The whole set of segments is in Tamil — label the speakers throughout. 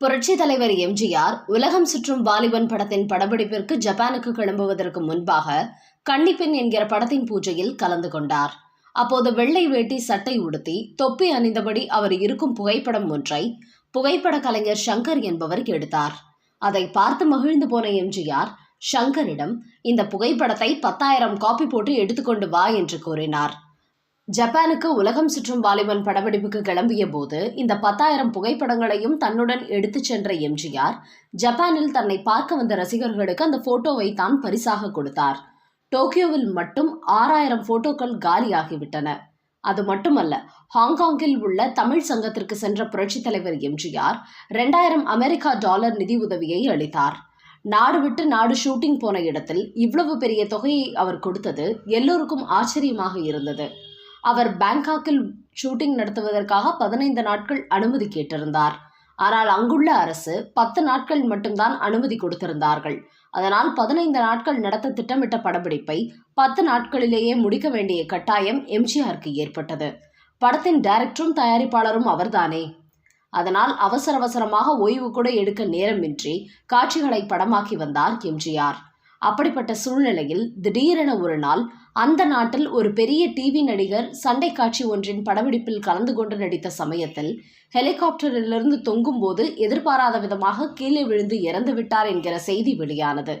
Speaker 1: புரட்சி தலைவர் எம்ஜிஆர் உலகம் சுற்றும் வாலிபன் படத்தின் படப்பிடிப்பிற்கு ஜப்பானுக்கு கிளம்புவதற்கு முன்பாக கன்னிப்பெண் என்கிற படத்தின் பூஜையில் கலந்து கொண்டார். அப்போது வெள்ளை வேட்டி சட்டை உடுத்தி தொப்பி அணிந்தபடி அவர் இருக்கும் புகைப்படம் ஒன்றை புகைப்பட கலைஞர் சங்கர் என்பவர் எடுத்தார். அதை பார்த்து மகிழ்ந்து போன எம்ஜிஆர் சங்கரிடம் இந்த புகைப்படத்தை பத்தாயிரம் காப்பி போட்டு எடுத்துக்கொண்டு வா என்று கூறினார். ஜப்பானுக்கு உலகம் சுற்றும் வாலிபன் படப்பிடிப்புக்கு கிளம்பிய போது இந்த பத்தாயிரம் புகைப்படங்களையும் தன்னுடன் எடுத்துச் சென்ற எம்ஜிஆர் ஜப்பானில் தன்னை பார்க்க வந்த ரசிகர்களுக்கு அந்த போட்டோவை தான் பரிசாக கொடுத்தார். டோக்கியோவில் மட்டும் ஆறாயிரம் போட்டோக்கள் காலியாகிவிட்டன. அது மட்டுமல்ல ஹாங்காங்கில் உள்ள தமிழ் சங்கத்திற்கு சென்ற புரட்சித் தலைவர் எம்ஜிஆர் ரெண்டாயிரம் அமெரிக்கா டாலர் நிதி உதவியை அளித்தார். நாடு விட்டு நாடு ஷூட்டிங் போன இடத்தில் இவ்வளவு பெரிய தொகையை அவர் கொடுத்தது எல்லோருக்கும் ஆச்சரியமாக இருந்தது. அவர் பேங்காக்கில் ஷூட்டிங் நடத்துவதற்காக பதினைந்து நாட்கள் அனுமதி கேட்டிருந்தார். ஆனால் அங்குள்ள அரசு பத்து நாட்கள் மட்டும்தான் அனுமதி கொடுத்திருந்தார்கள். அதனால் பதினைந்து நாட்கள் நடத்த திட்டமிட்ட படப்பிடிப்பை பத்து நாட்களிலேயே முடிக்க வேண்டிய கட்டாயம் எம்ஜிஆருக்கு ஏற்பட்டது. படத்தின் டைரக்டரும் தயாரிப்பாளரும் அவர்தானே. அதனால் அவசர அவசரமாக ஓய்வு கூட எடுக்க நேரமின்றி காட்சிகளை படமாக்கி வந்தார் எம்ஜிஆர். அப்படிப்பட்ட சூழ்நிலையில் திடீரென ஒரு நாள் அந்த நாட்டில் ஒரு பெரிய டிவி நடிகர் சண்டை காட்சி ஒன்றின் படப்பிடிப்பில் கலந்து கொண்டு நடித்த சமயத்தில் ஹெலிகாப்டரிலிருந்து தொங்கும்போது எதிர்பாராத விதமாக கீழே விழுந்து இறந்து விட்டார் என்கிற செய்தி வெளியானது.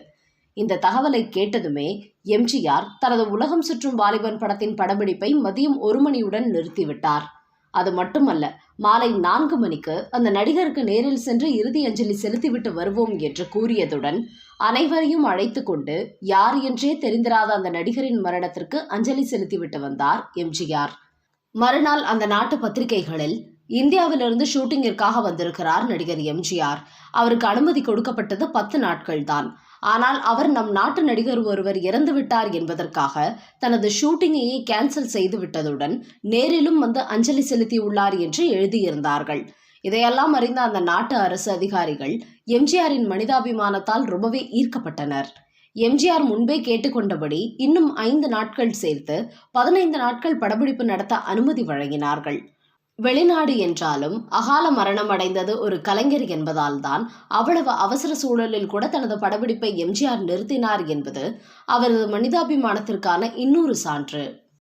Speaker 1: இந்த தகவலை கேட்டதுமே எம்ஜிஆர் தனது உலகம் சுற்றும் வாலிபன் படத்தின் படப்பிடிப்பை மதியம் ஒரு மணியுடன் நிறுத்திவிட்டார். அது மட்டுமல்ல மாலை நான்கு மணிக்கு அந்த நடிகருக்கு நேரில் சென்று இறுதி அஞ்சலி செலுத்திவிட்டு வருவோம் என்று கூறியதுடன் அனைவரையும் அழைத்து கொண்டு யார் என்றே தெரிந்திராத அந்த நடிகரின் மரணத்திற்கு அஞ்சலி செலுத்திவிட்டு வந்தார் எம்ஜிஆர். மறுநாள் அந்த நாட்டு பத்திரிகைகளில் இந்தியாவிலிருந்து ஷூட்டிங்கிற்காக வந்திருக்கிறார் நடிகர் எம்ஜிஆர். அவருக்கு அனுமதி கொடுக்கப்பட்டது பத்து நாட்கள் தான் ஆனால் அவர் நம் நாட்டு நடிகர் ஒருவர் இறந்துவிட்டார் என்பதற்காக தனது ஷூட்டிங்கையே கேன்சல் செய்துவிட்டதுடன் நேரிலும் வந்து அஞ்சலி செலுத்தியுள்ளார் என்று எழுதியிருந்தார்கள். இதையெல்லாம் அறிந்த அந்த நாட்டு அரசு அதிகாரிகள் எம்ஜிஆரின் மனிதாபிமானத்தால் ரொம்பவே ஈர்க்கப்பட்டனர். எம்ஜிஆர் முன்பே கேட்டுக்கொண்டபடி இன்னும் ஐந்து நாட்கள் சேர்த்து பதினைந்து நாட்கள் படப்பிடிப்பு நடத்த அனுமதி வழங்கினார்கள். வெளிநாடு என்றாலும் அகால மரணம் அடைந்தது ஒரு கலைஞர் என்பதால் தான் அவ்வளவு அவசர சூழலில் கூட தனது படப்பிடிப்பை எம்ஜிஆர் நிறுத்தினார் என்பது அவரது மனிதாபிமானத்திற்கான இன்னொரு சான்று.